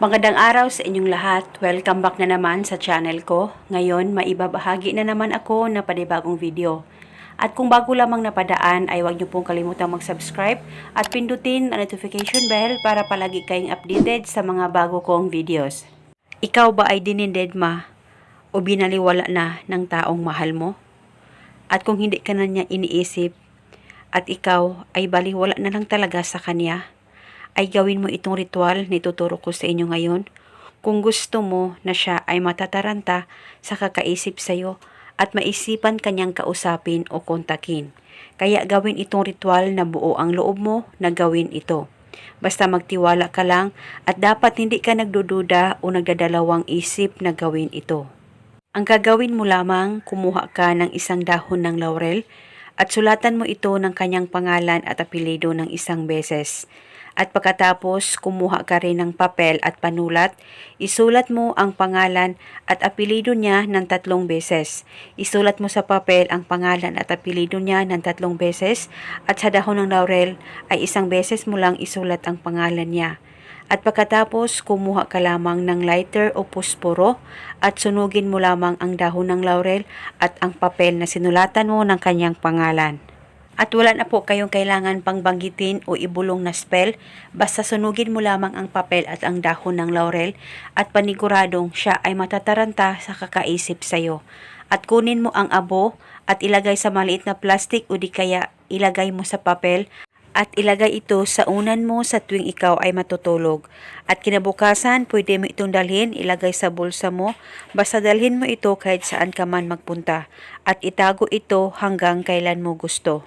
Magandang araw sa inyong lahat. Welcome back na naman sa channel ko. Ngayon, maibabahagi na naman ako na panibagong video. At kung bago lamang napadaan, ay huwag niyo pong kalimutang mag-subscribe at pindutin ang notification bell para palagi kayong updated sa mga bago kong videos. Ikaw ba ay dinindedma o binaliwala na ng taong mahal mo? At kung hindi ka na niya iniisip at ikaw ay baliwala na lang talaga sa kanya, ay gawin mo itong ritual na ituturo ko sa inyo ngayon. Kung gusto mo na siya ay matataranta sa kakaisip sa iyo at maisipan kanyang kausapin o kontakin. Kaya gawin itong ritual na buo ang loob mo na gawin ito. Basta magtiwala ka lang at dapat hindi ka nagdududa o nagdadalawang isip na gawin ito. Ang gagawin mo lamang, kumuha ka ng isang dahon ng laurel at sulatan mo ito ng kanyang pangalan at apelido ng isang beses. At pagkatapos, kumuha ka rin ng papel at panulat, isulat mo ang pangalan at apelido niya ng tatlong beses. Isulat mo sa papel ang pangalan at apelido niya ng tatlong beses at sa dahon ng laurel ay isang beses mo lang isulat ang pangalan niya. At pagkatapos, kumuha ka lamang ng lighter o pusporo at sunugin mo lamang ang dahon ng laurel at ang papel na sinulatan mo ng kanyang pangalan. At wala na po kayong kailangan pang banggitin o ibulong na spell, basta sunugin mo lamang ang papel at ang dahon ng laurel at paniguradong siya ay matataranta sa kakaisip sa iyo. At kunin mo ang abo at ilagay sa maliit na plastic o di kaya ilagay mo sa papel at ilagay ito sa unan mo sa tuwing ikaw ay matutulog. At kinabukasan, pwede mo itong dalhin, ilagay sa bulsa mo, basta dalhin mo ito kahit saan ka man magpunta. At itago ito hanggang kailan mo gusto.